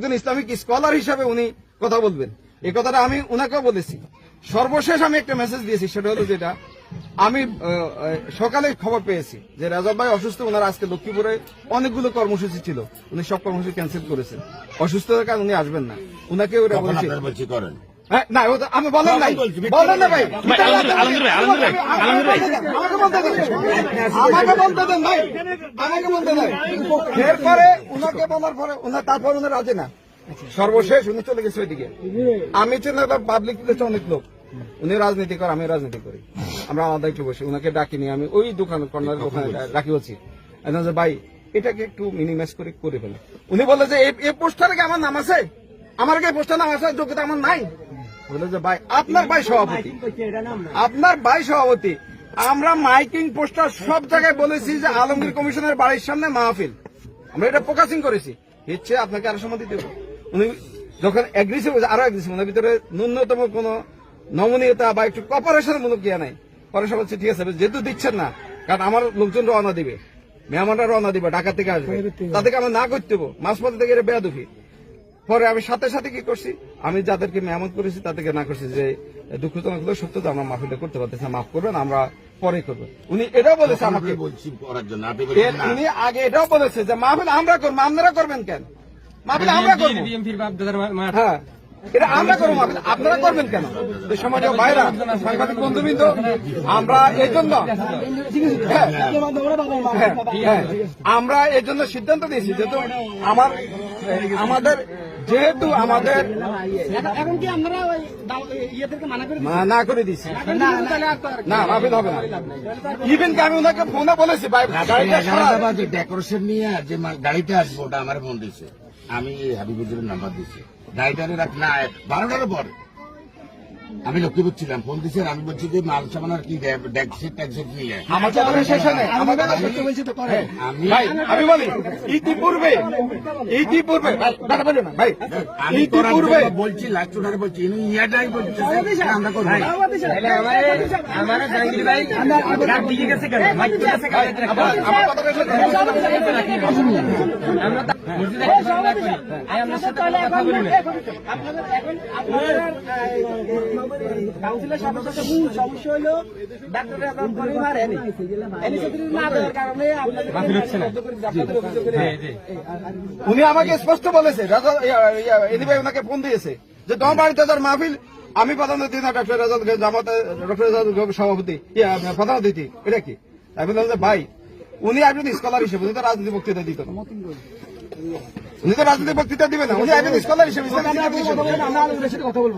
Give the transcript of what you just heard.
একজন Islamic scholar হিসাবে উনি কথা বলবেন। এই কথাটা আমি উনাকেও বলেছি। সর্বশেষ আমি একটা মেসেজ দিয়েছি সেটা হলো যেটা আমি সকালে খবর পেয়েছি যে রাজা ভাই অসুস্থ ওনার আজকে লক্ষ্মীপুরে অনেকগুলো কর্মসূচি ছিল। উনি সব কর্মসূচি ক্যান্সেল করেছেন। অসুস্থতার কারণ উনি আসবেন না। উনাকে ওরা বলছি। হ্যাঁ, না আমি বলেন নাই। বলেন না ভাই। ভাই, আলমগীর ভাই, আলমগীর ভাই, আলমগীর ভাই, আমাকে বলতে দেন আমাকে বলতে দেন। ভাই আমাকে বলতে দেন। এরপরে উনাকে বলার পরে উনার তারপর উনি রাজি না। সর্বশেষ উনি চলে গেছে ওইদিকে। আমি চিন্তা পাবলিক প্লেসে অনেক লোক। উনি রাজনীতি করে আমি রাজনীতি করি। আমরা আমাদের একটু বসে উনাকে ডাকিনি আমি ওই দোকান কর্নার দোকানে ডাকি হচ্ছি বলছি, ভাই এটাকে একটু মিনিমাইজ করে করে ফেলে। উনি বলে যে এই- এই পোস্টারে কি আমার নাম আছে? আমার কি পোস্টার নাম আছে? যোগ্যতা আমার নাই? বলে যে ভাই আপনার ভাই সভাপতি। আপনার ভাই সভাপতি। আমরা মাইকিং পোস্টার সব জায়গায় বলেছি যে আলমগীর কমিশনের বাড়ির সামনে মাহফিল। আমরা এটা ফোকাসিং করেছি। ইচ্ছে আপনাকে আরও সম্মতি দেব। উনি যখন অ্যাগ্রেসিভ আরও অ্যাগ্রেসিভ ওনার ভিতরে ন্যূনতম কোন নমনীয়তা বা একটু কপারেশন মূলক ইয়ে নাই। পরে সব হচ্ছে ঠিক আছে যেহেতু দিচ্ছেন না কারণ আমার লোকজন রওনা দিবে। মেহমানরা রওনা দিবে ঢাকা থেকে আসবে। তাদেরকে আমরা না করতে মাঝপথে থেকে এটা বেয়াদুফি। পরে আমি সাথে সাথে কি করছি? আমি যাদেরকে মেহমান করেছি তাদেরকে না করছি যে দুঃখজনক হলো সত্য তো আমরা মাহফিলটা করতে পারতেছি মাফ করবেন আমরা পরে করব। উনি এটাও বলেছে আমাকে বলছি করার জন্য উনি আগে এটাও বলেছে যে মাহফিল আমরা করব আপনারা করবেন কেন? মাহফিল আমরা করব। হ্যাঁ এটা আমরা করব মাহফিল আপনারা করবেন কেন? এই সমাজের বাইরা সাংবাদিক বন্ধুবৃন্দ আমরা এই জন্য হ্যাঁ, হ্যাঁ, হ্যাঁ, আমরা এই জন্য সিদ্ধান্ত নিয়েছি যেহেতু আমার আমাদের যেহেতু আমাদের এখন কি আপনারা ওই দাও- ইয়েদেরকে মানা করে দিচ্ছি। না না হবে না। ইভেন কি আমি ওনাকে ফোনে বলেছি ভাই গাড়িটা ডেকোরেশন নিয়ে যে গাড়িতে আসব ওটা আমার ফোন দিছে। আমি হাবিবুজুরের নাম্বার দিছি। গাড়িটা রাখ না বারোটার পর। আমি লক্ষ্মীপুর ছিলাম ফোন দিছে আমি বলছি যে মাল সামান আর কি হয় হয় নাই। আমি বলি ইতিপূর্বে ভাই, বলছি লাস্ট বলছি ইয়াটাই বলছে আমরা করব আমার জাহাঙ্গীর ভাই ডাক গেছে কেন মাইক তো গেছে কেন আমার উনি আমাকে স্পষ্ট বলেছে, রাজা এদি ভাই ওনাকে ফোন দিয়েছে যে তোমার বাড়িতে যার মাহফিল, আমি প্রধান অতিথি, না ডক্টর রাজাদ জামাতে ডক্টর রাজাদ সভাপতি প্রধান অতিথি, এটা কি? ভাই, উনি একজন স্কলার হিসেবে উনি তো রাজনীতি বক্তৃতা দিত উনি তো বক্তৃতা দিবে না উনি একজন স্কলার হিসেবে কথা বলব।